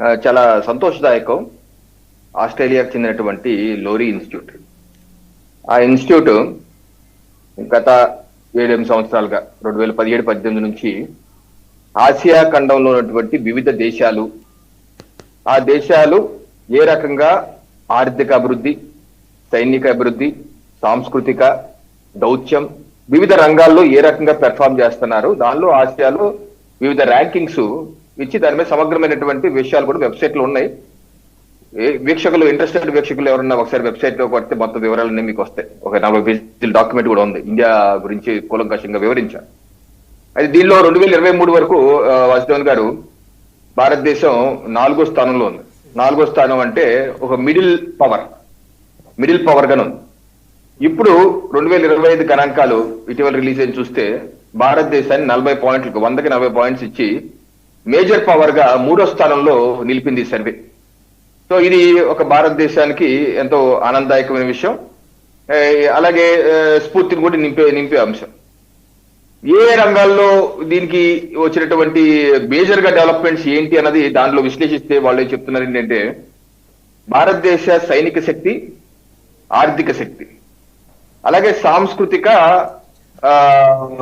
చాలా సంతోషదాయకం. ఆస్ట్రేలియాకు చెందినటువంటి లోరీ ఇన్స్టిట్యూట్. ఆ ఇన్స్టిట్యూట్ గత ఏడెనిమిది సంవత్సరాలుగా రెండు వేల పదిహేడు పద్దెనిమిది నుంచి ఆసియా ఖండంలో ఉన్నటువంటి వివిధ దేశాలు. ఆ దేశాలు ఏ రకంగా ఆర్థిక అభివృద్ధి సైనిక అభివృద్ధి సాంస్కృతిక దౌత్యం వివిధ రంగాల్లో ఏ రకంగా పెర్ఫామ్ చేస్తున్నారు దానిలో ఆసియాలో వివిధ ర్యాంకింగ్స్ ఇచ్చి దాని మీద సమగ్రమైనటువంటి విషయాలు కూడా వెబ్సైట్లో ఉన్నాయి. ఏ వీక్షకులు ఇంట్రెస్టెడ్ వీక్షకులు ఎవరన్నా ఒకసారి వెబ్సైట్లో పడితే మొత్తం వివరాలన్నీ మీకు వస్తాయి. ఒక నలభై పేజీల డాక్యుమెంట్ కూడా ఉంది. ఇండియా గురించి కూలంకషంగా వివరించారు. అయితే దీనిలో రెండు వేల ఇరవై మూడు వరకు వాసుదేవన్ గారు భారతదేశం నాలుగో స్థానంలో ఉంది. నాలుగో స్థానం అంటే ఒక మిడిల్ పవర్ మిడిల్ పవర్ గానే ఉంది. ఇప్పుడు రెండు వేల ఇరవై ఐదు గణాంకాలు ఇటీవల రిలీజ్ అయిన చూస్తే భారతదేశాన్ని నలభై పాయింట్లకు వందకి నలభై పాయింట్స్ ఇచ్చి మేజర్ పవర్గా మూడో స్థానంలో నిలిపింది సర్వే. సో ఇది ఒక భారతదేశానికి ఎంతో ఆనందదాయకమైన విషయం. అలాగే స్ఫూర్తిని కూడా నింపే నింపే అంశం. ఏ రంగాల్లో దీనికి వచ్చినటువంటి మేజర్గా డెవలప్మెంట్స్ ఏంటి అన్నది దాంట్లో విశ్లేషిస్తే వాళ్ళు ఏం చెప్తున్నారు ఏంటంటే భారతదేశ సైనిక శక్తి ఆర్థిక శక్తి అలాగే సాంస్కృతిక ఆ,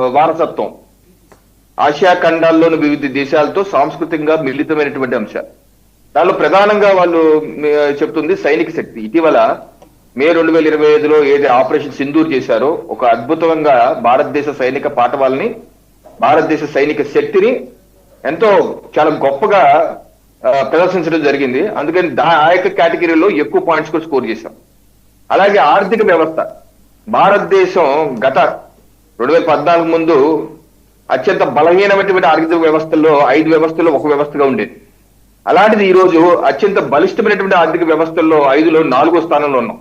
వారసత్వం. ఆసియా ఖండాల్లోని వివిధ దేశాలతో సాంస్కృతికంగా మిళితమైనటువంటి అంశాలు దానిలో ప్రధానంగా వాళ్ళు చెప్తుంది సైనిక శక్తి. ఇటీవల మే రెండు వేల ఇరవై ఐదులో ఏది ఆపరేషన్ సింధూర్ చేశారో ఒక అద్భుతంగా భారతదేశ సైనిక పాఠవాలని భారతదేశ సైనిక శక్తిని ఎంతో చాలా గొప్పగా ప్రదర్శించడం జరిగింది. అందుకని దా ఆ యొక్క కేటగిరీలో ఎక్కువ పాయింట్స్ కూడా స్కోర్ చేశాం. అలాగే ఆర్థిక వ్యవస్థ. భారతదేశం గత రెండు వేల పద్నాలుగు ముందు అత్యంత బలహీనమైనటువంటి ఆర్థిక వ్యవస్థల్లో ఐదు వ్యవస్థల్లో ఒక వ్యవస్థగా ఉండేది. అలాంటిది ఈ రోజు అత్యంత బలిష్టమైనటువంటి ఆర్థిక వ్యవస్థల్లో ఐదులో నాలుగో స్థానంలో ఉన్నాం.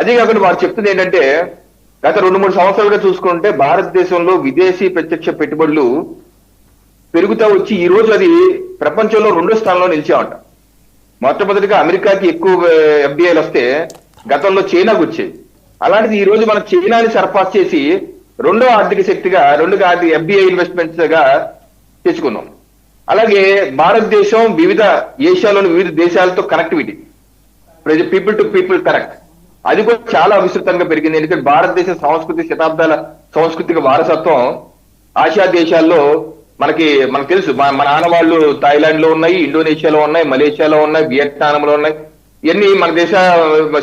అదే కాకుండా వారు చెప్తుంది ఏంటంటే గత రెండు మూడు సంవత్సరాలుగా చూసుకుంటే భారతదేశంలో విదేశీ ప్రత్యక్ష పెట్టుబడులు పెరుగుతా వచ్చి ఈ రోజు అది ప్రపంచంలో రెండో స్థానంలో నిలిచామంట మొట్టమొదటిగా అమెరికాకి ఎక్కువ ఎఫ్డిఐలు వస్తే గతంలో చైనాకు వచ్చాయి. అలాంటిది ఈ రోజు మనం చైనాని సర్పాస్ చేసి రెండో ఆర్థిక శక్తిగా రెండుగా ఆర్థిక ఎఫ్డిఐ ఇన్వెస్ట్మెంట్స్గా తెచ్చుకున్నాం అలాగే భారతదేశం వివిధ ఏషియాలోని వివిధ దేశాలతో కనెక్టివిటీ ప్రజ పీపుల్ టు పీపుల్ కనెక్ట్ అది కూడా చాలా విస్తృతంగా పెరిగింది. ఎందుకంటే భారతదేశ సంస్కృతి శతాబ్దాల సాంస్కృతిక వారసత్వం ఆసియా దేశాల్లో మనకి మనకు తెలుసు. మన ఆనవాళ్ళు థాయిలాండ్లో ఉన్నాయి ఇండోనేషియాలో ఉన్నాయి మలేషియాలో ఉన్నాయి వియట్నాంలో ఉన్నాయి. ఇవన్నీ మన దేశ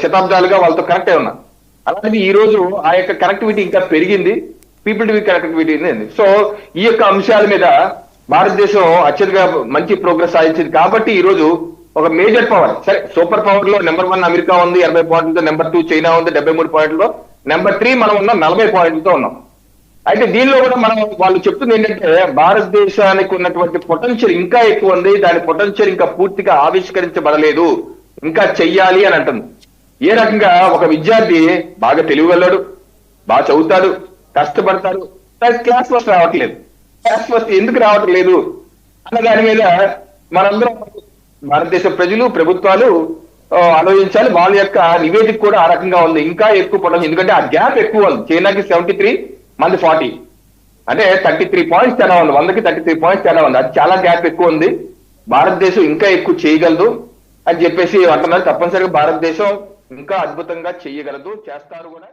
శతాబ్దాలుగా వాళ్ళతో కనెక్ట్ అయి ఉన్నాయి. అలాంటిది ఈ రోజు ఆ యొక్క కనెక్టివిటీ ఇంకా పెరిగింది. పీపుల్ టు కనెక్టివిటీ సో ఈ యొక్క అంశాల మీద భారతదేశం అత్యధిక మంచి ప్రోగ్రెస్ సాధించింది. కాబట్టి ఈ రోజు ఒక మేజర్ పవర్ సరే సూపర్ పవర్లో నెంబర్ వన్ అమెరికా ఉంది ఎనభై పాయింట్లతో నెంబర్ టూ చైనా ఉంది డెబ్బై మూడు పాయింట్లతో నెంబర్ త్రీ మనం ఉన్నాం నలభై పాయింట్లతో ఉన్నాం. అయితే దీనిలో కూడా మనం వాళ్ళు చెప్తుంది ఏంటంటే భారతదేశానికి ఉన్నటువంటి పొటెన్షియల్ ఇంకా ఎక్కువ ఉంది దాని పొటెన్షియల్ ఇంకా పూర్తిగా ఆవిష్కరించబడలేదు ఇంకా చెయ్యాలి అని అంటుంది. ఏ రకంగా ఒక విద్యార్థి బాగా తెలివిగలడు బాగా చదువుతాడు కష్టపడతాడు క్లాస్ ఫస్ట్ రావట్లేదు. క్లాస్ ఫస్ట్ ఎందుకు రావట్లేదు అన్న దాని మీద మనందరం భారతదేశ ప్రజలు ప్రభుత్వాలు ఆలోచించాలి. వాళ్ళ యొక్క నివేదిక కూడా ఆ రకంగా ఉంది. ఇంకా ఎక్కువ పొటెన్షియల్ ఎందుకంటే ఆ గ్యాప్ ఎక్కువ ఉంది. చైనాకి సెవెంటీ త్రీ మంది ఫార్టీ అంటే థర్టీ త్రీ పాయింట్స్ తేడా ఉంది. వందకి థర్టీ త్రీ పాయింట్స్ తేడా ఉంది. అది చాలా గ్యాప్ ఎక్కువ ఉంది. భారతదేశం ఇంకా ఎక్కువ చేయగలదు అని చెప్పేసి అంటున్నారు. తప్పనిసరిగా భారతదేశం ఇంకా అద్భుతంగా చేయగలదు చేస్తారు కూడా.